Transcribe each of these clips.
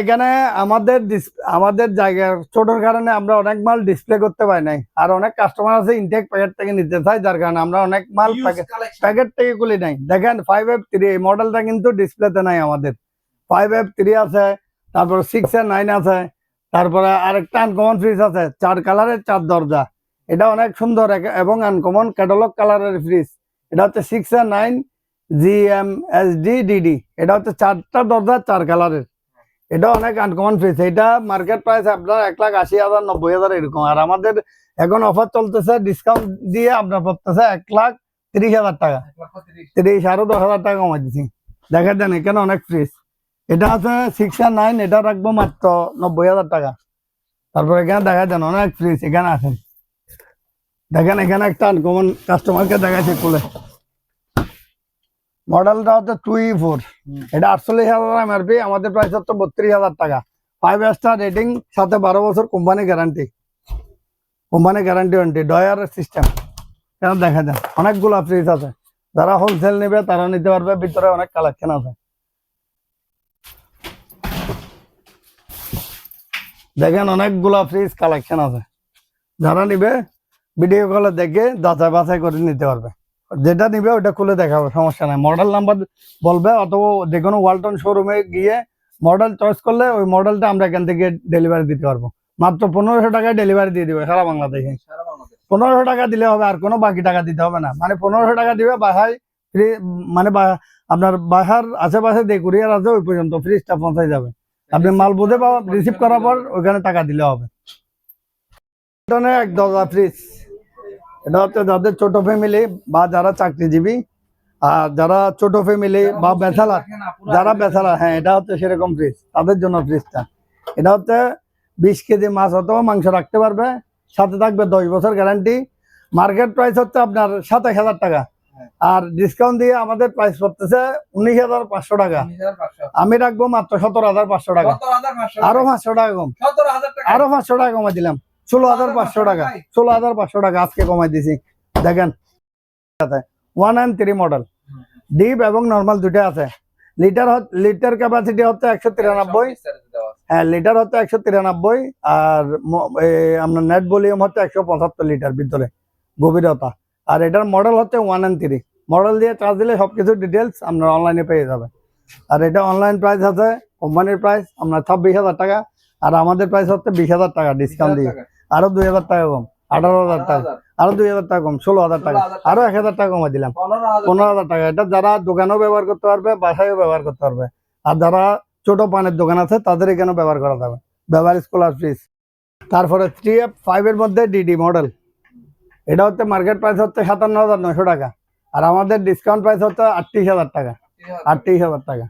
এখানে আমাদের আমাদের জায়গা ছোটর কারণে আমরা অনেক মাল ডিসপ্লে করতে পারি নাই। আর অনেক কাস্টমার আছে ইনটেক প্যাকেট থেকে নিতে চাই যার কারণে আমরা অনেক মাল প্যাকেট প্যাকেট থেকে খুলি নাই। দেখেন ফাইভ এফ থ্রি এই মডেলটা কিন্তু ডিসপ্লেতে নাই আমাদের। ফাইভ এফ থ্রি আছে তারপর সিক্স এ নাইন আছে তারপরে আরেকটা আনকমন ফ্রিজ আছে চার কালারের চার দরজা। এটা অনেক সুন্দর এবং আনকমন ক্যাটালগ কালারের ফ্রিজ এটা হচ্ছে six A nine G M S D DD এটা হচ্ছে চারটা দরজা চার কালারের এটা অনেক আনকমন ফ্রিজ এটা মার্কেট প্রাইস আপনার এক লাখ আশি হাজার নব্বই হাজার এরকম। আর আমাদের এখন অফার চলতেছে ডিসকাউন্ট দিয়ে আপনার পড়তেছে এক লাখ তিরিশ হাজার টাকা। তিরিশ আরও দশ হাজার টাকা কমাই দিচ্ছি দেখা দেন এখানে অনেক ফ্রিজ এটা আছে সিক্স আর নাইন এটা রাখব মাত্র নব্বই হাজার টাকা। তারপর এখানে দেখা দেন অনেক ফ্রিজ এখানে আছে। দেখেন এখানে একটা আনকমন কাস্টমারকে দেখাচ্ছি খুলে মডেলটা হচ্ছে টু ই ফোর এটা আটচল্লিশ হাজার এমআরপি আমাদের প্রাইস হচ্ছে বত্রিশ হাজার টাকা। ফাইভ স্টার রেটিং সাথে বারো বছর company guarantee company guarantee warranty drawer system কেন দেখা যায় অনেকগুলো ফ্রিজ আছে। যারা হোলসেল নেবে, তারা নিতে পারবে, ভিতরে অনেক কালেকশন আছে। দেখেন অনেকগুলো ফ্রিজ কালেকশন আছে। যারা নিবে ভিডিও কলে দেখে যাচাই বাছাই করে নিতে পারবে। যেটা নিবে ওটা খুলে দেখাবে সমস্যা নাই। মডেল নাম্বার বলবে অথবা যে কোনো ওয়ালটন শোরুমে গিয়ে মডেল চয়েস করলে ওই মডেলটা আমরা এখান থেকে ডেলিভারি দিতে পারব। মাত্র পনেরোশো টাকায় ডেলিভারি দিয়ে দিবে সারা বাংলাদেশে। পনেরোশো টাকা দিলে হবে আর কোনো বাকি টাকা দিতে হবে না। মানে পনেরোশো টাকা দিবে বাসায় ফ্রি মানে আপনার বাসার আশেপাশে যে কুরিয়ার আছে ওই পর্যন্ত ফ্রিজটা পৌঁছায় যাবে। আপনি মাল বুঝে পাওয়া রিসিভ করার পর ওইখানে টাকা দিলে হবে। এক দরজা ফ্রিজ এটা হচ্ছে যাদের ছোট ফ্যামিলি বা যারা চাকরিজীবী আর যারা ছোট ফ্যামিলি বা বেচালার যারা বেচালার হ্যাঁ এটা হচ্ছে সেরকম ফ্রিজ তাদের জন্য ফ্রিজটা এটা হচ্ছে বিশ কেজি মাছ অথবা মাংস রাখতে পারবে সাথে থাকবে দশ বছর গ্যারান্টি মার্কেট প্রাইস হচ্ছে আপনার সাতাশ হাজার টাকা। আর ডিসকাউন্ট দিয়ে আমাদের প্রাইস পড়তেছে উনিশ হাজার পাঁচশো টাকা। আমি রাখব মাত্র সতেরো হাজার পাঁচশো টাকা। আরও পাঁচশো টাকা কম। আরও পাঁচশো টাকা কমাই দিলাম। ষোলো হাজার পাঁচশো টাকা ষোলো হাজার পাঁচশো টাকা আজকে কমাই দিছি। দেখেন one and three model deep এবং নর্মাল দুটো আছে। লিটার লিটার ক্যাপাসিটি হচ্ছে একশো তিরানব্বই। হ্যাঁ লিটার হচ্ছে একশো তিরানব্বই আর আপনার নেট ভলিউম হচ্ছে একশো পঁচাত্তর লিটার ভিতরে গভীরতা। আর এটার মডেল হচ্ছে ওয়ান অ্যান্ড থ্রি মডেল দিয়ে চার্জ দিলে সবকিছু ডিটেলস আপনার অনলাইনে পেয়ে যাবেন আর এটা অনলাইন প্রাইস আছে কোম্পানির প্রাইস আপনার ছাব্বিশ হাজার টাকা। আর আমাদের প্রাইস হচ্ছে বিশ হাজার টাকা ডিসকাউন্ট দিয়ে। আরও দুই হাজার টাকা কম আঠারো হাজার টাকা আরও দুই হাজার টাকা কম ষোলো হাজার টাকা আরও এক হাজার টাকা কমে দিলাম। পনেরো হাজার টাকা। এটা যারা দোকানেও ব্যবহার করতে পারবে বাসায়ও ব্যবহার করতে পারবে। আর যারা ছোট পানের দোকান আছে তাদের এখানে ব্যবহার করা যাবে। ব্যবহার স্কলার ফ্রিজ তারপরে থ্রি এফ ফাইভ এর মধ্যে ডিডি মডেল এটা হচ্ছে মার্কেট প্রাইস হচ্ছে সাতান্ন হাজার নশো টাকা। আর আমাদের ডিসকাউন্ট প্রাইস হচ্ছে আটত্রিশ হাজার টাকা। আটত্রিশ হাজার টাকা।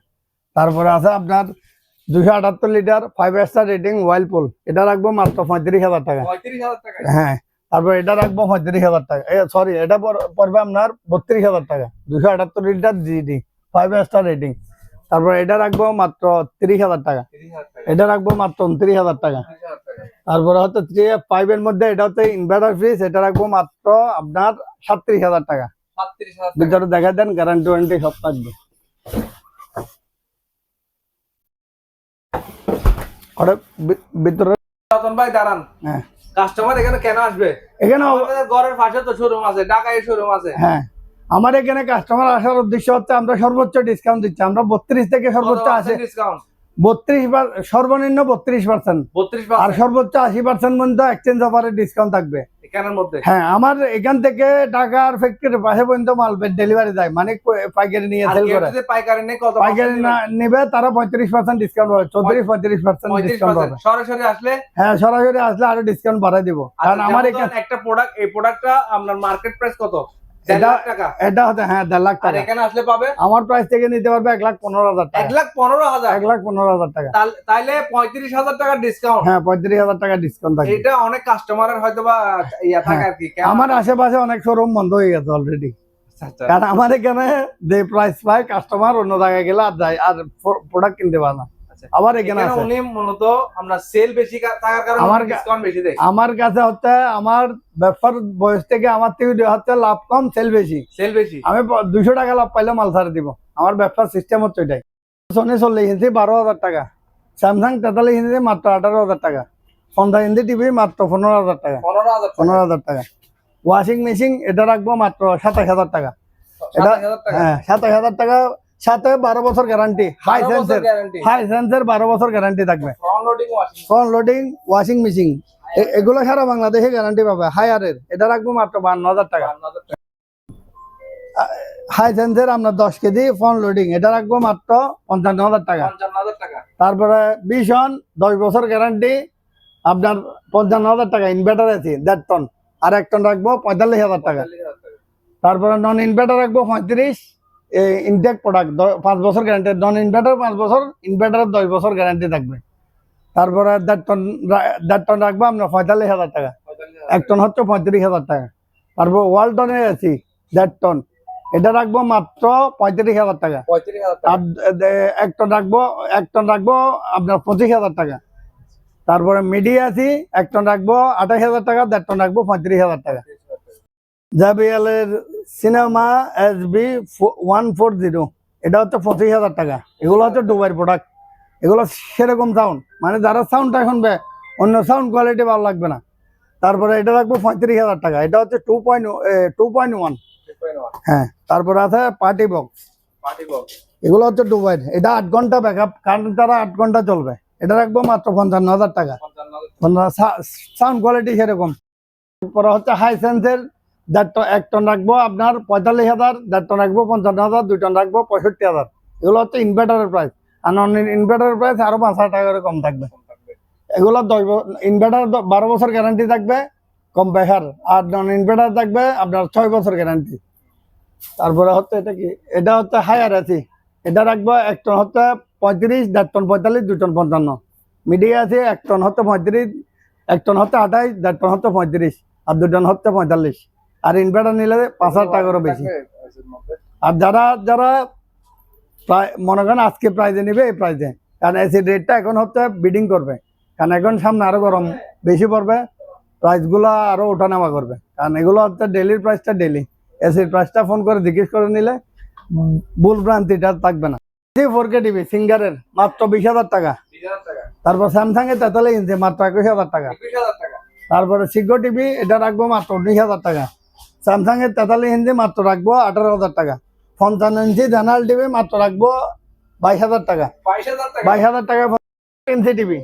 তারপরে আছে আপনার দুশো আটাত্তর litre five star rating Whirlpool এটা রাখব মাত্র পঁয়ত্রিশ হাজার টাকা হ্যাঁ তারপর এটা রাখব পঁয়ত্রিশ হাজার টাকা সরি এটা পড়বে আপনার বত্রিশ হাজার টাকা দুশো আটাত্তর litre GD five star rating তারপর এটা রাখব মাত্র তিরিশ হাজার টাকা এটা রাখব মাত্র উনত্রিশ হাজার টাকা তারপরে হচ্ছে থ্রি এফ ফাইভ এর মধ্যে এটা হচ্ছে ইনভার্টার ফ্রিজ এটা রাখব মাত্র আপনার সাতত্রিশ হাজার টাকা ভিতরে দেখা দেন গ্যারান্টি ওয়ারেন্টি সব থাকবে ওটা ভিতরে রতন ভাই দাঁড়ান। হ্যাঁ। কাস্টমার এখানে কেন আসবে? এখানে ঘরের পাশে তো শোরুম আছে ঢাকায় শোরুম আছে। হ্যাঁ। আমার এখানে কাস্টমার আসার উদ্দেশ্য হচ্ছে আমরা সর্বোচ্চ ডিসকাউন্ট দিচ্ছি। আমরা বত্রিশ থেকে সর্বোচ্চ আসে ডিসকাউন্ট বত্রিশ সর্বনিম্ন বত্রিশ পার্সেন্ট। আর সর্বোচ্চ আশি পার্সেন্ট পর্যন্ত এক্সচেঞ্জ অফারের ডিসকাউন্ট থাকবে। এখানের মধ্যে? হ্যাঁ আমার এখান থেকে ঢাকার ফ্যাক্টরির পাশে পর্যন্ত মাল ডেলিভারি যায়। মানে পাইকারি নিয়ে সেল করে। পাইকারি নিয়ে কত পাইকারি না নেবে? তারা পঁয়ত্রিশ পার্সেন্ট ডিসকাউন্ট পাবে। চৌত্রিশ পঁয়ত্রিশ পার্সেন্ট ডিসকাউন্ট পাবে। সরাসরি আসলে? হ্যাঁ সরাসরি আসলে আরও ডিসকাউন্ট বাড়াই দিব। কারণ আচ্ছা, আমার এখানে একটা প্রোডাক্ট এই প্রোডাক্টটা আপনার মার্কেট প্রাইস কত? হ্যাঁ আমার প্রাইস থেকে নিতে পারবে এক লাখ পনেরো হাজার এক লাখ পনেরো হাজার? এক লাখ পনেরো হাজার টাকা। তাহলে- পঁয়ত্রিশ হাজার টাকা ডিসকাউন্ট হ্যাঁ পঁয়ত্রিশ হাজার টাকা ডিসকাউন্ট এটা অনেক কাস্টমারের হয়তো বা ইয়া থাকে আর কি। আমার আশেপাশে অনেক শোরুম বন্ধ হয়ে গেছে অলরেডি আচ্ছা, আচ্ছা। কারণ আমার এখানে যে প্রাইস পায় কাস্টমার অন্য জায়গায় গেলে আর যায় আর প্রোডাক্ট কিনতে পারে না। আচ্ছা। আবার এখানে এখানে আছে। উনি মূলত আমরা সেল বেশি কা- থাকার কারণে আমার আমার ডিসকাউন্ট বেশি দেয়। আমার কাছে হচ্ছে আমার ব্যবসার বয়স থেকে আমার থেকে হচ্ছে লাভ কম সেল বেশি। সেল বেশি। আমি দুশো টাকা লাভ পাইলে মাল ছাড়ে দিব। আমার ব্যবসার সিস্টেম হচ্ছে এটাই। সোনি চল্লিশ ইঞ্চি বারো হাজার টাকা। স্যামসাং তেতাল্লিশ ইঞ্চি মাত্র আঠারো হাজার টাকা। পঞ্চাশ ইঞ্চি টিভি মাত্র পনেরো হাজার টাকা। পনেরো হাজার টাকা। ওয়াশিং মেশিন এটা রাখব মাত্র সাতাশ হাজার টাকা। এটা হ্যাঁ সাতাশ হাজার টাকা সাথে বারো বছর গ্যারান্টি হাই সেন্সের হাই সেন্সের বারো বছর গ্যারান্টি থাকবে। ফ্রন্ট লোডিং ওয়াশিং মেশিন এগুলো সারা বাংলাদেশে গ্যারান্টি পাবে। হায়ারের এটা রাখব মাত্র বান্ন হাজার টাকা। হাই সেন্সের আপনার দশ কেজি ফ্রন্ট লোডিং এটা রাখব মাত্র পঞ্চান্ন হাজার টাকা। তারপরে বিশন দশ বছর গ্যারান্টি আপনার পঞ্চান্ন হাজার টাকা ইনভার্টার আছে দেড় টন আর এক টন রাখব পঁয়তাল্লিশ হাজার টাকা। তারপরে নন ইনভার্টার রাখব পঁয়ত্রিশ। ইনটেক প্রোডাক্ট পাঁচ বছর গ্যারান্টি নন ইনভার্টার পাঁচ বছর ইনভার্টারের দশ বছর গ্যারান্টি থাকবে। তারপরে দেড় টন দেড় টন রাখব আপনার পঁয়তাল্লিশ হাজার টাকা। এক টন হচ্ছে পঁয়ত্রিশ হাজার টাকা। তারপর ওয়ালটনের এসি দেড় টন এটা রাখব মাত্র পঁয়ত্রিশ হাজার টাকা। পঁয়ত্রিশ হাজার টাকা। আর এক টন রাখব এক টন রাখব আপনার পঁচিশ হাজার টাকা। তারপরে মিডিয়া আছি এক টন রাখব আঠাশ হাজার টাকা দেড় টন রাখব পঁয়ত্রিশ হাজার টাকা। জাবিএল এর cinema S B one four zero. এটা হচ্ছে পঁচিশ হাজার টাকা। এগুলো হচ্ছে দুবাইয়ের প্রোডাক্ট এগুলো সেরকম সাউন্ড মানে যারা সাউন্ডটা শুনবে অন্য সাউন্ড কোয়ালিটি ভালো লাগবে না। তারপরে এটা রাখব পঁয়ত্রিশ হাজার টাকা। এটা হচ্ছে two point two point one হ্যাঁ তারপরে আছে পার্টি বক্স এগুলো হচ্ছে দুবাইয়ের। এটা আট ঘণ্টা ব্যাক আপ কারেন্ট তারা আট ঘণ্টা চলবে। এটা রাখব মাত্র পঞ্চান্ন হাজার টাকা। পঞ্চান্ন সাউন্ড কোয়ালিটি সেরকম। পরে হচ্ছে হাই সেন্সের দেড় টন, এক টন রাখব আপনার পঁয়তাল্লিশ হাজার, দেড় টন রাখব পঞ্চান্ন হাজার, দুই টন রাখব পঁয়ষট্টি হাজার। এগুলো হচ্ছে ইনভার্টারের প্রাইস আর নন ইনভার্টারের প্রাইস আরও পাঁচ হাজার টাকা করে কম থাকবে। এগুলো দশ ইনভার্টার বারো বছর গ্যারান্টি থাকবে, কম বেকার আর নন ইনভার্টার থাকবে আপনার ছয় বছর গ্যারান্টি তারপরে হচ্ছে এটা কি? এটা হচ্ছে হায়ার আছে এটা রাখব এক টন হচ্ছে পঁয়ত্রিশ, দেড় টন পঁয়তাল্লিশ, দুই টন পঞ্চান্ন। মিডিয়া আছে এক টন হচ্ছে পঁয়ত্রিশ, এক টন হচ্ছে আঠাইশ দেড় টন হচ্ছে পঁয়ত্রিশ, আর দু হচ্ছে পঁয়তাল্লিশ। আর ইনভার্টার নিলে পাঁচ হাজার টাকারও বেশি। আর যারা যারা প্রায় মনে করেন আজকে প্রাইজে নিবে এই প্রাইজে কারণ এসি রেটটা এখন হচ্ছে বিডিং করবে। কারণ এখন সামনে আরও গরম বেশি পড়বে প্রাইসগুলো আরও ওঠানামা করবে। কারণ এগুলো হচ্ছে ডেলির প্রাইসটা ডেলি এসির প্রাইসটা ফোন করে জিজ্ঞেস করে নিলে ভুল ভ্রান্তিটা থাকবে না। ফোর কে টিভি সিঙ্গারের মাত্র বিশ হাজার টাকা। তারপর স্যামসাং এর তেতাল্লিশ ইঞ্চি মাত্র একুশ হাজার টাকা। একুশ হাজার টাকা। তারপরে সিগো টিভি এটা রাখব মাত্র উনিশ হাজার টাকা। স্যামসাং এর তেতাল্লিশ ইঞ্চি মাত্র রাখব আঠারো হাজার টাকা। পঞ্চান্ন ইঞ্চি জেনারেল টিভি মাত্র রাখব বাইশ হাজার টাকা। বাইশ হাজার টাকা? Inch TV.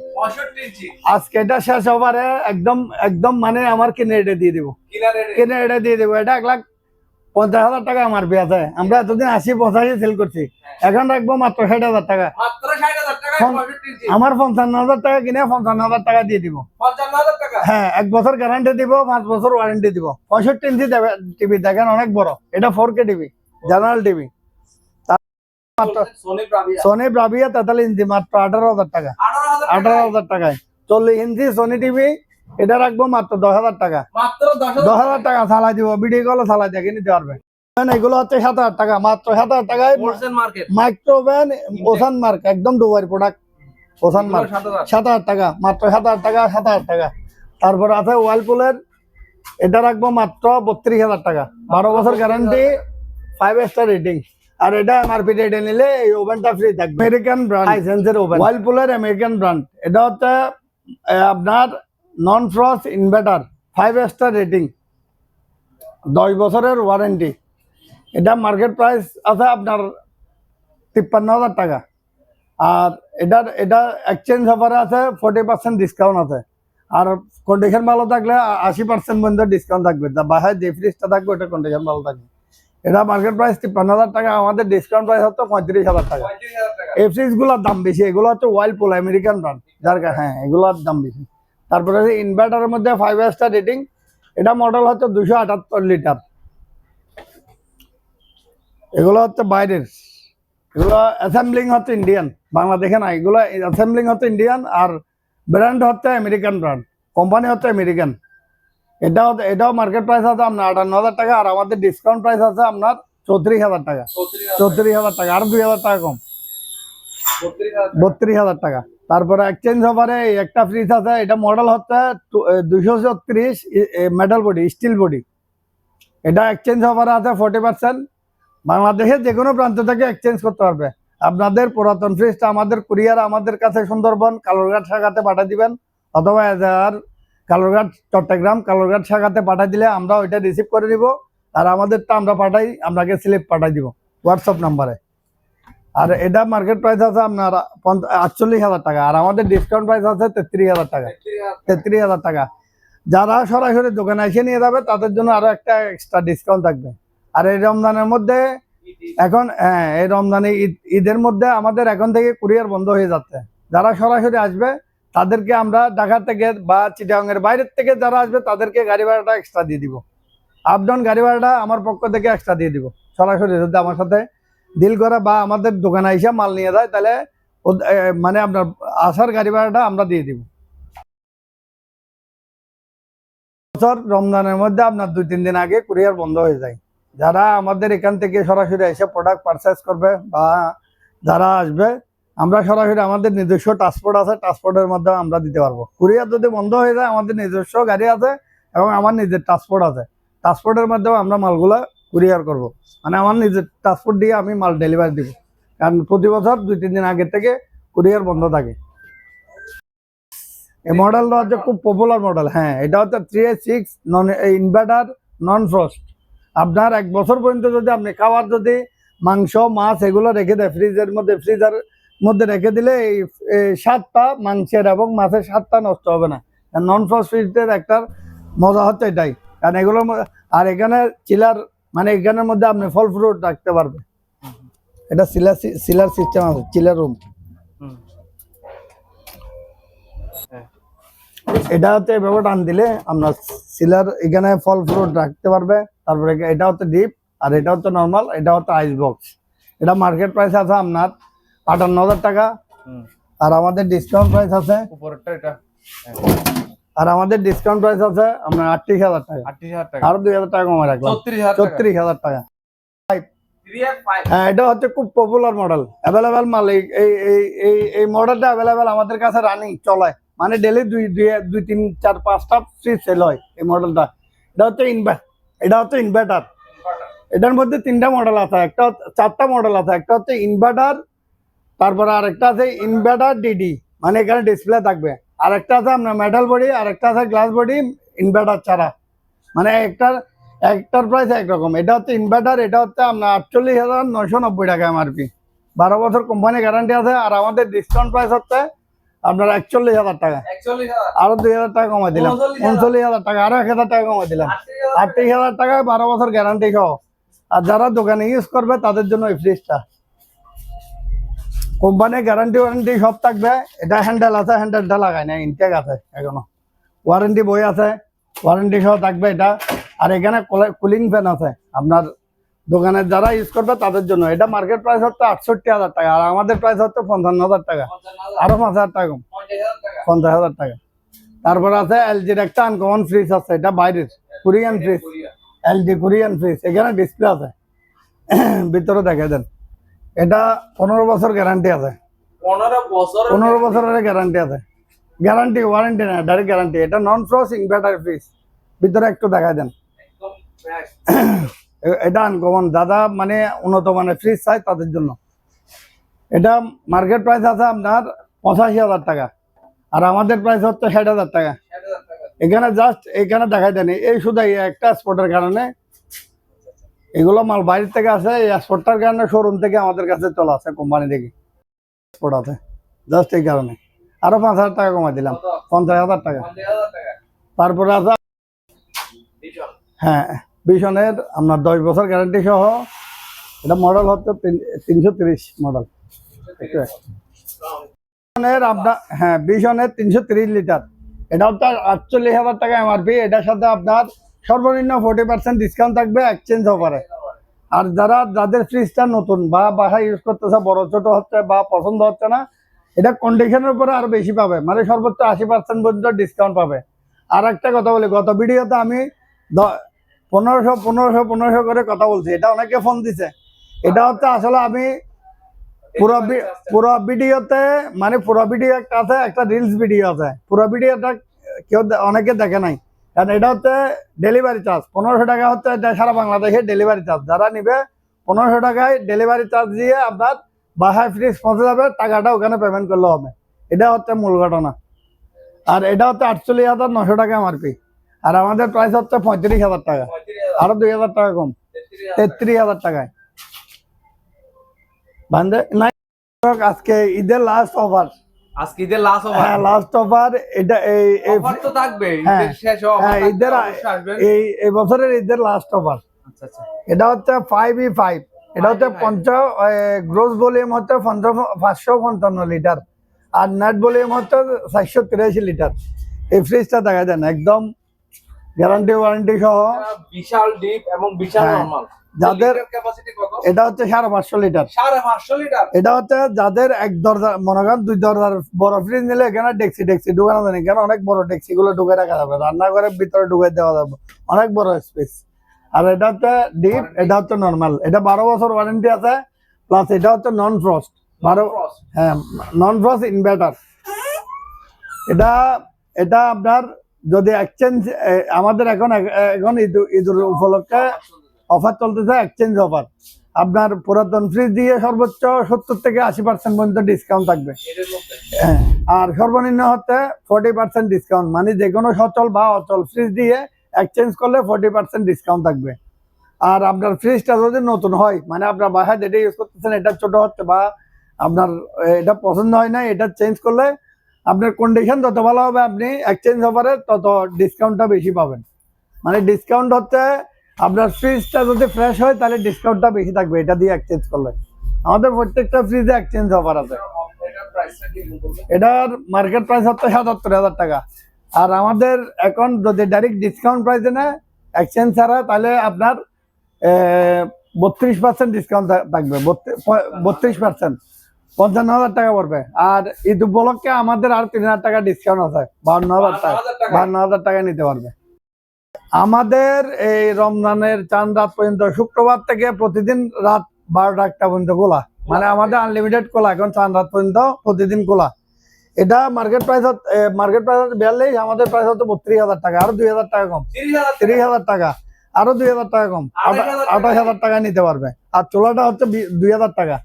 আজকে এটা শেষ ওভারে একদম একদম মানে আমার কিনে এটা দিয়ে দিব। কিনা রেটে। কিনে এটা দিয়ে দিব। এটা এক লাখ পঞ্চাশ হাজার টাকা আমার পেঁয়াজ আমরা এতদিন আশি পঁচাশি সেল করছি। এখন রাখব মাত্র ষাট হাজার টাকা। আমার পঞ্চান্ন হাজার টাকা কিনে পঞ্চান্ন হাজার টাকা দিয়ে দিব। হ্যাঁ এক বছর গ্যারান্টি দিব পাঁচ বছর ওয়ারেন্টি দিব। পঁয়ষট্টি ইঞ্চি টিভি দেখেন অনেক বড়। এটা four K TV general TV Sony Bravia তেতাল্লিশ ইঞ্চি মাত্র আঠারো হাজার টাকা। আঠারো হাজার টাকায়? চল্লিশ ইঞ্চি সোনি টিভি এটা রাখব মাত্র দশ হাজার টাকা। দশ হাজার টাকা? চালাই দিব ভিডিও কলে চালাই দেখে নিতে পারবে। এগুলো হচ্ছে সাত হাজার টাকা মাত্র সাত হাজার টাকায় মাইক্রোভ্যান ওসান মার্ক একদম দুবাইয়ের প্রোডাক্ট ওসান মার্ক সাত হাজার। টাকা মাত্র সাত হাজার টাকা সাত হাজার টাকা। তারপরে আছে ওয়ালপুলের এটা রাখব মাত্র বত্রিশ হাজার টাকা। বারো বছর গ্যারান্টি ফাইভ স্টার রেটিং আর এটা এমআরপি রেটে নিলে এই ওভেনটা ফ্রি থাকবে। আমেরিকান ব্র্যান্ড লাইসেন্সের ওভেন ওয়ালপুলের আমেরিকান ব্র্যান্ড এটা হচ্ছে আপনার non frost inverter five star rating দশ বছরের ওয়ারেন্টি এটা মার্কেট প্রাইস আছে আপনার তিপ্পান্ন হাজার টাকা। আর এটার, এটা এক্সচেঞ্জ অফারে আছে ফোর্টি পার্সেন্ট ডিসকাউন্ট আছে। আর কন্ডিশন ভালো থাকলে আশি পার্সেন্ট পর্যন্ত ডিসকাউন্ট থাকবে। বাসায় যে ফ্রিজটা থাকবে ওটা কন্ডিশন ভালো থাকবে। এটা মার্কেট প্রাইস তিপ্পান্ন হাজার টাকা, আমাদের ডিসকাউন্ট প্রাইস হচ্ছে পঁয়ত্রিশ হাজার টাকা। এই ফ্রিজগুলোর দাম বেশি, এগুলো হচ্ছে ওয়াইল্ড পোল আমেরিকান ব্র্যান্ড যার হ্যাঁ এগুলোর দাম বেশি। তারপরে ইনভার্টারের মধ্যে ফাইভ স্টার রেটিং এটা মডেল হচ্ছে দুশো আটাত্তর লিটার এগুলো হচ্ছে বাইরের। এগুলো অ্যাসেম্বলিং হচ্ছে ইন্ডিয়ান বাংলাদেশে না এগুলো অ্যাসেম্বলিং হচ্ছে ইন্ডিয়ান আর ব্র্যান্ড হচ্ছে আমেরিকান ব্র্যান্ড কোম্পানি হচ্ছে আমেরিকান এটা হচ্ছে এটাও মার্কেট প্রাইস আছে আপনার আটান্ন হাজার টাকা আর আমাদের ডিসকাউন্ট প্রাইস আছে আপনার চৌত্রিশ হাজার টাকা। চৌত্রিশ হাজার। টাকা আর দুই হাজার টাকা কম। বত্রিশ হাজার টাকা। তারপরে এক্সচেঞ্জ অফারে একটা ফ্রিজ আছে, এটা মডেল হচ্ছে দুশো ছত্রিশ মেটাল বডি স্টিল বডি এটা এক্সচেঞ্জ অফারে আছে ফোর্টি পার্সেন্ট বাংলাদেশের যে কোনো প্রান্ত থেকে এক্সচেঞ্জ করতে পারবে। আপনাদের পুরাতন ফ্রিজটা আমাদের কুরিয়ার, আমাদের কাছে সুন্দরবন, কালোরঘাট শাখাতে পাঠিয়ে দিবেন, অথবা এজাহার, কালোরঘাট, চট্টগ্রাম, কালোরঘাট শাখাতে পাঠিয়ে দিলে আমরা ওইটা রিসিভ করে নিব। আর আমাদেরটা আমরা পাঠাই আপনাকে স্লিপ পাঠাই দিব। হোয়াটসঅ্যাপ নাম্বারে আর এটা মার্কেট প্রাইস আছে আপনার আটচল্লিশ হাজার টাকা। আর আমাদের ডিসকাউন্ট প্রাইস আছে তেত্রিশ হাজার টাকা। তেত্রিশ হাজার টাকা। যারা সরাসরি দোকানে এসে নিয়ে যাবে, তাদের জন্য আরও একটা এক্সট্রা ডিসকাউন্ট থাকবে। আর এই রমজানের মধ্যে এখন হ্যাঁ এই রমজানে ঈদ, ঈদের মধ্যে আমাদের এখন থেকে কুরিয়ার বন্ধ হয়ে যাচ্ছে। যারা সরাসরি আসবে, তাদেরকে আমরা ঢাকা থেকে বা চিটাগাংয়ের বাইরের থেকে যারা আসবে, তাদেরকে গাড়ি ভাড়াটা এক্সট্রা দিয়ে দিব। আপ ডাউন গাড়ি ভাড়াটা আমার পক্ষ থেকে এক্সট্রা দিয়ে দিব। সরাসরি যদি আমার সাথে ডিল করে বা আমাদের দোকানে এসে মাল নিয়ে যায়, তাহলে মানে আপনার আসার গাড়ি ভাড়াটা আমরা দিয়ে দিব। বছর রমজানের মধ্যে আপনার দুই, তিন দিন আগে কুরিয়ার বন্ধ হয়ে যায়। যারা আমাদের এখান থেকে সরাসরি এসে প্রোডাক্ট পারচেস করবে বা যারা আসবে, আমরা সরাসরি আমাদের নিজস্ব ট্রান্সপোর্ট আছে ট্রান্সপোর্টের মাধ্যমে আমরা দিতে পারব। কুরিয়ার যদি বন্ধ হয়ে যায়, আমাদের নিজস্ব গাড়ি আছে এবং আমার নিজের ট্রান্সপোর্ট আছে। ট্রান্সপোর্টের মাধ্যমে আমরা মালগুলা কুরিয়ার করব। মানে আমার নিজের ট্রান্সপোর্ট দিয়ে আমি মাল ডেলিভারি দিব। কারণ প্রতি বছর দুই তিন দিন আগে থেকে কুরিয়ার বন্ধ থাকে। এই মডেলটা হচ্ছে খুব পপুলার মডেল হ্যাঁ। এটা হচ্ছে three A six non inverter non frost আপনার এক বছর পর্যন্ত যদি আপনি খাবার যদি মাংস মাছ এগুলো রেখে দেয় ফ্রিজের মধ্যে ফ্রিজার মধ্যে রেখে দিলে এই স্বাদটা মাংসের এবং মাছের স্বাদটা নষ্ট হবে না। নন ফ্রস্ট ফ্রিজের একটা মজা হচ্ছে এটাই। কারণ এগুলোর আর এখানে চিলার মানে এখানের মধ্যে আপনি ফল ফ্রুট রাখতে পারবে এটা সিলার সিলার সিস্টেম আছে চিলার রুম এটা হচ্ছে এভাবে টান দিলে আপনার সিলার এখানে ফল ফ্রুট রাখতে পারবে তারপরে এটা হচ্ছে ডিপ আর এটা হচ্ছে নর্মাল এটা হচ্ছে আইস বক্স এটা মার্কেট প্রাইস আছে আপনার আটান্ন হাজার টাকা। আর আমাদের ডিসকাউন্ট প্রাইস আছে উপরেরটা এটা। আর আমাদের ডিসকাউন্ট প্রাইস আছে আপনার আটত্রিশ হাজার টাকা। আটত্রিশ হাজার টাকা। আরও দুই হাজার টাকা কমে রাখলাম। চৌত্রিশ হাজার টাকা। হ্যাঁ এটা হচ্ছে খুব পপুলার মডেল অ্যাভেলেবেল মাল এই এই এই মডেলটা অ্যাভেলেবেল আমাদের কাছে রানিং চলে। মানে ডেলি দুই দুই দুই তিন চার পাঁচটা ফ্রিজ সেল হয় এই মডেলটা এটা হচ্ছে ইনভার এটা হচ্ছে ইনভার্টার এটার মধ্যে তিনটা মডেল আছে। একটা চারটা মডেল আছে। একটা হচ্ছে ইনভার্টার তারপরে আরেকটা আছে ইনভার্টার ডিডি মানে এখানে ডিসপ্লে থাকবে। আরেকটা আছে আপনার মেটাল বডি আর একটা আছে গ্লাস বডি ইনভার্টার ছাড়া। মানে একটার একটার প্রাইস একরকম। এটা হচ্ছে ইনভার্টার এটা হচ্ছে আপনার আটচল্লিশ হাজার নয়শো নব্বই টাকা এমআরপি বারো বছর কোম্পানি গ্যারান্টি আছে আর আমাদের ডিসকাউন্ট প্রাইস হচ্ছে আপনার একচল্লিশ হাজার টাকা। আরও দুই হাজার টাকা কমাই দিলাম। 39,000 উনচল্লিশ হাজার টাকা আরও এক হাজার টাকা কমাই দিলাম। আটত্রিশ হাজার? আটত্রিশ হাজার টাকায় বারো বছর গ্যারান্টি সহ। আর যারা দোকানে ইউজ করবে তাদের জন্য এই ফ্রিজটা কোম্পানি গ্যারান্টি ওয়ারেন্টি সব থাকবে। এটা হ্যান্ডেল আছে হ্যান্ডেলটা লাগাই না ইনটেক আছে এখনও। ওয়ারেন্টি বই আছে ওয়ারেন্টি সহ থাকবে এটা। আর এখানে কুলিং ফ্যান আছে। আপনার দোকানে যারা ইউজ করবে, তাদের জন্য। এটা মার্কেট প্রাইস হচ্ছে আটষট্টি হাজার টাকা, আর আমাদের প্রাইস হচ্ছে পঞ্চান্ন হাজার টাকা। আরও পাঁচ হাজার টাকা পঞ্চাশ হাজার টাকা। তারপর আছে এলজির একটা আনকমন ফ্রিজ আছে, এটা বাইরের Korean fridge. LG Korean fridge এখানে ডিসপ্লে আছে। ভিতরে দেখে দেন। এটা পনেরো বছর গ্যারান্টি আছে। পনেরো বছরের গ্যারান্টি আছে। গ্যারান্টি ওয়ারেন্টি না ডাইরেক্ট গ্যারান্টি এটা নন ফ্রস ইনভার্টার ফ্রিজ ভিতরে একটু দেখা দেন। এটা আনকমন দাদা মানে উন্নত মানের ফ্রিজ চাই তাদের জন্য। এটা মার্কেট প্রাইস আছে আপনার পঁচাশি হাজার টাকা। আর আমাদের প্রাইস হচ্ছে ষাট হাজার টাকা। এখানে জাস্ট এখানে দেখাই দেন। এই শুধু একটা স্পটের কারণে এগুলো মাল বাইরে থেকে আসে এই স্পটটার কারণে শোরুম থেকে আমাদের কাছে চলে আসে কোম্পানি থেকে। স্পট আছে জাস্ট এই কারণে। আরও পাঁচ হাজার টাকা কমাই দিলাম, পঞ্চাশ হাজার টাকা। তারপরে আছে হ্যাঁ বিশনের আপনার দশ বছর গ্যারান্টি সহ, এটা মডেল হচ্ছে তিন- তিনশো তিরিশ মডেল আপনার হ্যাঁ বিশনের তিনশো তিরিশ লিটার এটা হচ্ছে আটচল্লিশ হাজার টাকা এমআরপি এটার সাথে আপনার সর্বনিম্ন ফোর্টি পার্সেন্ট ডিসকাউন্ট থাকবে এক্সচেঞ্জ অফারে আর যারা, যাদের ফ্রিজটা নতুন বা বাসায় ইউজ করতেছে, বড়, ছোট হচ্ছে বা পছন্দ হচ্ছে না, এটা কন্ডিশনের উপরে আরও বেশি পাবে। মানে সর্বোচ্চ আশি পার্সেন্ট পর্যন্ত ডিসকাউন্ট পাবে। আর একটা কথা বলি, গত ভিডিওতে আমি পনেরোশো পনেরোশো পনেরোশো করে কথা বলছি। এটা অনেকে ফোন দিছে। এটা হচ্ছে আসলে আমি পুরো পুরো ভিডিওতে মানে পুরো ভিডিও একটা আছে, একটা রিলস ভিডিও আছে। পুরো ভিডিওটা কেউ অনেকে দেখে নাই। কারণ এটা হচ্ছে ডেলিভারি চার্জ পনেরোশো টাকা হচ্ছে সারা বাংলাদেশে ডেলিভারি চার্জ যারা নিবে, পনেরোশো টাকায় ডেলিভারি চার্জ দিয়ে আপনার বাসায় ফ্রিজ পৌঁছে যাবে, টাকাটা ওখানে পেমেন্ট করলে হবে। এটা হচ্ছে মূল ঘটনা। আর এটা হচ্ছে আটচল্লিশ হাজার নশো টাকা এমআরপি আর আমাদের প্রাইস হচ্ছে পঁয়ত্রিশ হাজার টাকা। আরও দুই হাজার টাকা কম। তেত্রিশ হাজার টাকায়। বান্ধে নাই আজকে ঈদের লাস্ট অফার আজকে ঈদের লাস্ট হ্যাঁ লাস্ট অফার এটা এই অফার তো থাকবে হ্যাঁ, ঈদের শেষে অফার হ্যাঁ, ঈদের এই এই বছরের ঈদের লাস্ট অফার আচ্ছা আচ্ছা। এটা হচ্ছে ফাইভ ই ফাইভ এটা হচ্ছে 5E5 পঞ্চাশ গ্রোস ভলিউম হচ্ছে পঞ্চাশ পাঁচশো পঞ্চান্ন লিটার আর নেট ভলিউম হচ্ছে চারশো তিরাশি লিটার এই ফ্রিজটা দেখা দেন একদম গ্যারান্টি ওয়ারেন্টি সহ। বিশাল ডিপ এবং বিশাল হ্যাঁ, নরমাল যাদের এটা হচ্ছে সাড়ে পাঁচশো লিটার এটা হচ্ছে যাদের এক দরজা মনে করেন দুই দরজার বড় ফ্রিজ নিলে এখানে ডেক্সি ডেক্সি ঢুকানো যায় না। এখানে অনেক বড় ডেক্সি গুলো ঢুকে রাখা যাবে। রান্নাঘরের ভিতরে ঢুকে দেওয়া যাবে। অনেক বড় স্পেস আর এটা হচ্ছে ডিপ এটা হচ্ছে নর্মাল এটা বারো বছর ওয়ারেন্টি আছে। প্লাস এটা হচ্ছে নন ফ্রস্ট বারো হ্যাঁ নন ফ্রস্ট ইনভার্টার এটা এটা আপনার যদি এক্সচেঞ্জ আমাদের এখন এখন ঈদ ঈদের উপলক্ষে অফার চলতেছে এক্সচেঞ্জ অফার আপনার পুরাতন ফ্রিজ দিয়ে সর্বোচ্চ সত্তর থেকে আশি পার্সেন্ট পর্যন্ত ডিসকাউন্ট থাকবে। হ্যাঁ, আর সর্বনিম্ন হচ্ছে ফোর্টি পার্সেন্ট ডিসকাউন্ট মানে যে কোনো সচল বা অচল ফ্রিজ দিয়ে এক্সচেঞ্জ করলে ফোর্টি পার্সেন্ট ডিসকাউন্ট থাকবে। আর আপনার ফ্রিজটা যদি নতুন হয় মানে আপনার বাসায় যেটা ইউজ করতেছেন এটা ছোট হচ্ছে বা আপনার এটা পছন্দ হয় না এটা চেঞ্জ করলে আপনার কন্ডিশন যত ভালো হবে আপনি এক্সচেঞ্জ অফারে তত ডিসকাউন্টটা বেশি পাবেন। মানে ডিসকাউন্ট হচ্ছে আপনার ফ্রিজটা যদি ফ্রেশ হয় তাহলে ডিসকাউন্টটা বেশি থাকবে। এটা দিয়ে এক্সচেঞ্জ করলে। আমাদের প্রত্যেকটা ফ্রিজে এক্সচেঞ্জ অফার আছে। এটার মার্কেট প্রাইস হচ্ছে সাতাত্তর হাজার টাকা। আর আমাদের এখন যদি ডাইরেক্ট ডিসকাউন্ট প্রাইসে না এক্সচেঞ্জ ছাড়া তাহলে আপনার বত্রিশ পার্সেন্ট ডিসকাউন্ট থাকবে। বত্রিশ পার্সেন্ট পঞ্চান্ন হাজার টাকা পড়বে। আর ঈদ উপলক্ষে আমাদের আর তিন হাজার টাকা ডিসকাউন্ট আছে। বান্ন হাজার টাকা। 52,000 টাকা। বান্ন হাজার টাকা নিতে পারবে। আমাদের এই রমজানের চান রাত পর্যন্ত শুক্রবার থেকে প্রতিদিন রাত বারোটা একটা পর্যন্ত খোলা। মানে আমাদের আনলিমিটেড খোলা এখন চান রাত পর্যন্ত প্রতিদিন খোলা। এটা মার্কেট প্রাইস মার্কেট প্রাইস হচ্ছে বিয়াল্লিশ আমাদের প্রাইস হচ্ছে বত্রিশ হাজার টাকা আরও দুই হাজার টাকা কম। তিরিশ হাজার টাকা। আরও দুই হাজার টাকা কম। আঠাশ হাজার টাকা। নিতে পারবে। আর চোলাটা হচ্ছে দুই হাজার টাকা।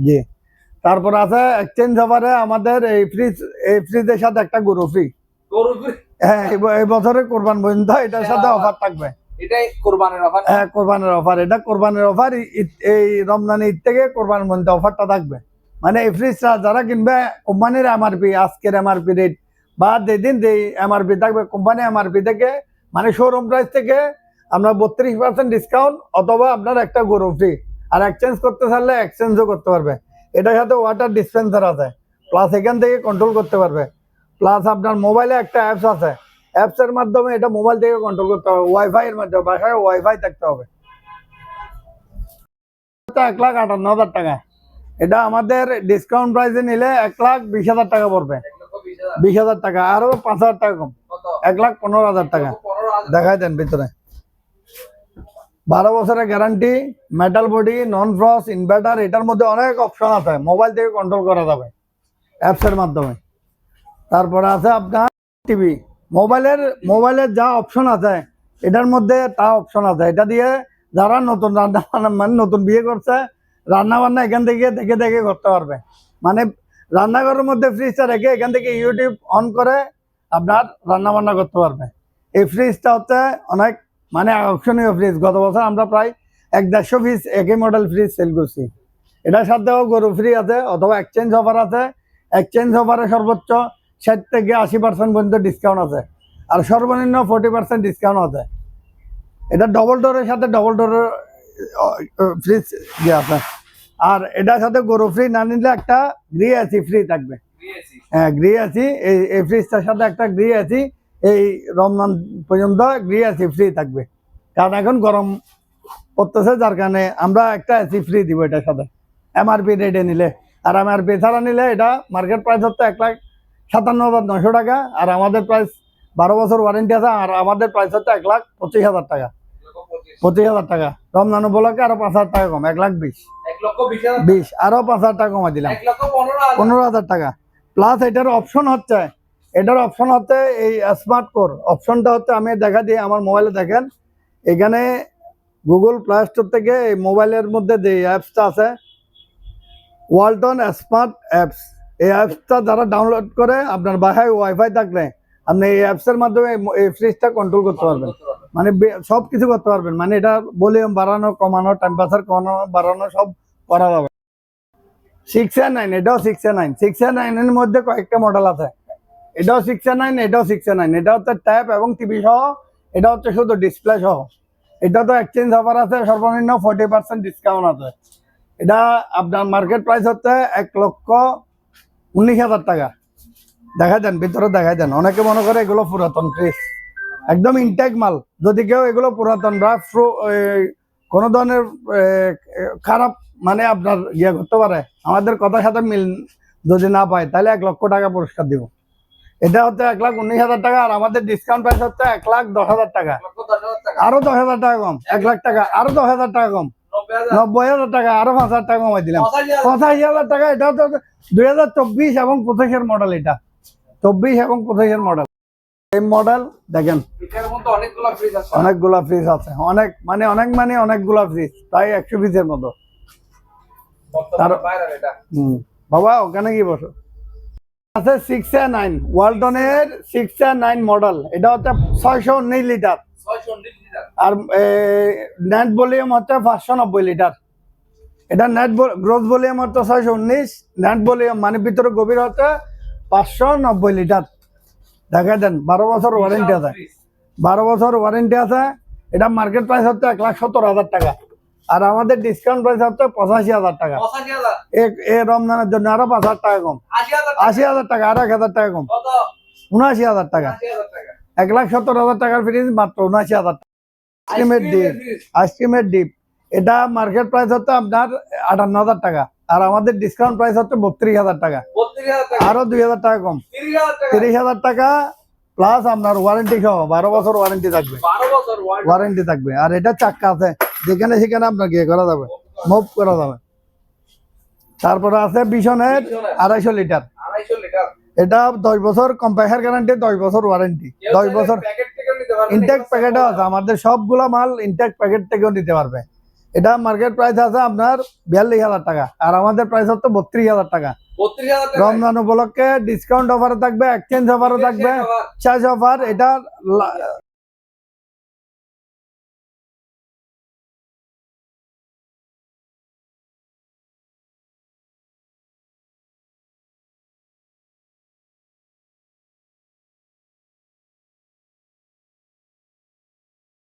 জি। তারপর আছে এক্সচেঞ্জ অফারে আমাদের এই ফ্রিজ এই ফ্রিজের সাথে একটা গরু ফ্রি গরুর ফ্রি- হ্যাঁ এই বছরে কোরবান পর্যন্ত এটার সাথে অফার থাকবে। এটাই কোরবানির অফার হ্যাঁ কোরবানের অফার এটা কোরবানের অফার এই রমজান ঈদ থেকে কোরবান পর্যন্ত অফারটা থাকবে। মানে এই ফ্রিজটা যারা কিনবে কোম্পানির এমআরপি আজকের এমআরপি রেট বা যেদিন যে এমআরপি থাকবে কোম্পানি এমআরপি থেকে মানে শোরুম প্রাইস থেকে আমরা বত্রিশ পার্সেন্ট ডিসকাউন্ট অথবা আপনার একটা গরু ফ্রি আর এক্সচেঞ্জ করতে চাইলে এক্সচেঞ্জও করতে পারবে। এটার সাথে ওয়াটার ডিসপেন্সার আছে। প্লাস এখান থেকে কন্ট্রোল করতে পারবে। প্লাস আপনার মোবাইলে একটা অ্যাপস আছে। অ্যাপস এর মাধ্যমে এটা মোবাইল থেকে কন্ট্রোল করতে হবে। ওয়াইফাই এর মাধ্যমে বাসায় ওয়াইফাই থাকতে হবে। এক লাখ আটান্ন হাজার টাকা। এটা আমাদের ডিসকাউন্ট প্রাইসে নিলে এক লাখ বিশ হাজার টাকা পড়বে। বিশ হাজার টাকা। আরও পাঁচ হাজার টাকা কম। এক লাখ পনেরো হাজার টাকা। দেখাই দেন ভিতরে। বারো বছরের guarantee metal body non frost inverter এটার মধ্যে অনেক অপশন আছে। মোবাইল থেকে কন্ট্রোল করা যাবে। অ্যাপসের মাধ্যমে। তারপরে আছে আপনার টিভি। মোবাইলের মোবাইলের যা অপশন আছে, এটার মধ্যে তা অপশন আছে। এটা দিয়ে যারা নতুন রান্না বান্না মানে নতুন বিয়ে করছে রান্না বান্না এখান থেকে দেখে দেখে করতে পারবে। মানে রান্নাঘরের মধ্যে ফ্রিজটা রেখে এখান থেকে ইউটিউব অন করে আপনার রান্না বান্না করতে পারবে। এই ফ্রিজটা হচ্ছে অনেক মানে আকর্ষণীয় ফ্রিজ গত বছর আমরা প্রায় এক দেড়শো পিস একই মডেল ফ্রিজ সেল করছি। এটার সাথেও গরু ফ্রি আছে, অথবা এক্সচেঞ্জ অফার আছে। এক্সচেঞ্জ অফারে সর্বোচ্চ ষাট থেকে আশি পার্সেন্ট পর্যন্ত ডিসকাউন্ট আছে। আর সর্বনিম্ন ফোর্টি পার্সেন্ট ডিসকাউন্ট আছে। এটা ডবল ডোরের সাথে ডবল ডোরের ফ্রিজ ইয়ে আছে। আর এটার সাথে গরু ফ্রি না নিলে একটা গ্রি এসি ফ্রি থাকবে। হ্যাঁ গ্রি আছি এই এই ফ্রিজটার সাথে একটা গ্রি এসি এই রমজান পর্যন্ত গ্রি এসি ফ্রি থাকবে। কারণ এখন গরম পড়তেছে যার কারণে আমরা একটা এসি ফ্রি দিব এটার সাথে। এমআরপি রেটে নিলে। আর এমআরপি ছাড়া নিলে এটা মার্কেট প্রাইস হচ্ছে এক লাখ সাতান্ন হাজার নশো টাকা আর আমাদের প্রাইস বারো বছর ওয়ারেন্টি আছে আর আমাদের প্রাইস হচ্ছে এক লাখ পঁচিশ হাজার টাকা। পঁচিশ হাজার টাকা। রমজান উপলক্ষে আরও পাঁচ হাজার টাকা কম এক লাখ বিশ। বিশ আরও পাঁচ হাজার টাকা কমা দিলাম। পনেরো হাজার। পনেরো হাজার টাকা। প্লাস এটার অপশন হচ্ছে এটার অপশন হচ্ছে এই স্মার্ট কোর অপশনটা হচ্ছে আমি দেখা দিই আমার মোবাইলে দেখেন এখানে গুগল প্লে স্টোর থেকে এই মোবাইলের মধ্যে যে অ্যাপসটা আছে ওয়ালটন স্মার্ট অ্যাপস এই অ্যাপসটা যারা ডাউনলোড করে, আপনার বাসায় ওয়াইফাই থাকলে, আপনি এই অ্যাপসের মাধ্যমে এই- ফ্রিজটা কন্ট্রোল করতে পারবেন। মানে সব কিছু করতে পারবেন। মানে এটা ভলিউম বাড়ানো, কমানো টেম্পারেচার কমানো, বাড়ানো, সব করা যাবে। সিক্স এ নাইন এটাও six A nine six A নাইনের মধ্যে কয়েকটা মডেল আছে। এটাও সিক্স এ নাইন এটাও সিক্স এ নাইন এটা হচ্ছে ট্যাপ এবং টিভি সহ, এটা হচ্ছে শুধু ডিসপ্লে সহ। এটা তো এক্সচেঞ্জ অফার আছে, সর্বনিম্ন ফোর্টি পার্সেন্ট ডিসকাউন্ট আছে। এটা আপনার মার্কেট প্রাইস হচ্ছে এক লক্ষ উনিশ হাজার টাকা। দেখা যান ভিতরে দেখা যান অনেকে মনে করে এগুলো পুরাতন ফ্রিজ। একদম ইনটেক মাল। যদি কেউ এগুলো পুরাতন বা কোনো ধরনের খারাপ মানে আপনার ইয়ে করতে পারে আমাদের কথার সাথে মিল যদি না পায় তাহলে এক লক্ষ টাকা পুরস্কার দিব। এটা হচ্ছে এক লাখ উনিশ হাজার টাকা আর আমাদের ডিসকাউন্ট প্রাইস হচ্ছে এক লাখ দশ হাজার টাকা। আরও দশ হাজার টাকা কম এক লাখ টাকা আরও দশ হাজার টাকা কম। নব্বই হাজার। টাকা আরও পাঁচ হাজার টাকা কমাই দিলাম। পঁচাশি হাজার। টাকা এটা তো দুই হাজার চব্বিশ এবং পঁচিশের মডেল এটা। চব্বিশ এবং পঁচিশের মডেল এই মডেল দেখেন। অনেকগুলো ফ্রিজ আছে। অনেক মানে অনেক মানে অনেকগুলা ফ্রিজ প্রায় একশো পিসের মতো। বাবা ওখানে কি বসো? আছে সিক্স নাইন ওয়ালটনের সিক্স নাইন মডেল এটা হচ্ছে ছয়শো উনিশ লিটার আর নেট ভলিউম হচ্ছে পাঁচশো নব্বই লিটার এটা নেট গ্রোথ ভলিউম হচ্ছে ছয়শো উনিশ নেট ভলিউম মানে ভিতরে গভীর হচ্ছে পাঁচশো নব্বই লিটার দেখা দেন বারো বছর ওয়ারেন্টি আছে। বারো বছর ওয়ারেন্টি আছে এটা মার্কেট প্রাইস হচ্ছে এক লাখ সত্তর হাজার টাকা। আর আমাদের ডিসকাউন্ট প্রাইস হচ্ছে পঁচাশি হাজার টাকা। এ- রমজানের জন্য আরও পাঁচ হাজার টাকা কম। আশি হাজার টাকা। আর এক হাজার টাকা কম। উনআশি হাজার টাকা। এক লাখ সত্তর হাজার টাকার ফ্রিজ মাত্র উনআশি হাজার টাকা। আইসক্রিমের ডিপ। আইসক্রিমের ডিপ। এটা মার্কেট প্রাইস হচ্ছে আপনার আটান্ন হাজার টাকা। আর আমাদের ডিসকাউন্ট প্রাইস হচ্ছে বত্রিশ হাজার টাকা। আরও দুই হাজার টাকা কম। তিরিশ হাজার টাকা। প্লাস আপনার ওয়ারেন্টি সহ বারো বছর ওয়ারেন্টি থাকবে। ওয়ারেন্টি থাকবে। আর এটা চাক্কা আছে। যেখানে সেখানে আপনার গিয়ে করা যাবে। মুভ করা যাবে। তারপরে আছে বিশনের আড়াইশো লিটার। এটা দশ বছর কম্প্রেসার গ্যারান্টি দশ বছর ওয়ারেন্টি দশ বছর ইনটেক প্যাকেটও আছে আমাদের সবগুলা মাল ইনটেক প্যাকেট থেকেও নিতে পারবে। এটা মার্কেট প্রাইস আছে আপনার বিয়াল্লিশ হাজার টাকা আর আমাদের প্রাইস হচ্ছে বত্রিশ হাজার টাকা। রমজান উপলক্ষে ডিসকাউন্ট অফারও থাকবে এক্সচেঞ্জ অফারও থাকবে চার্জ অফার এটা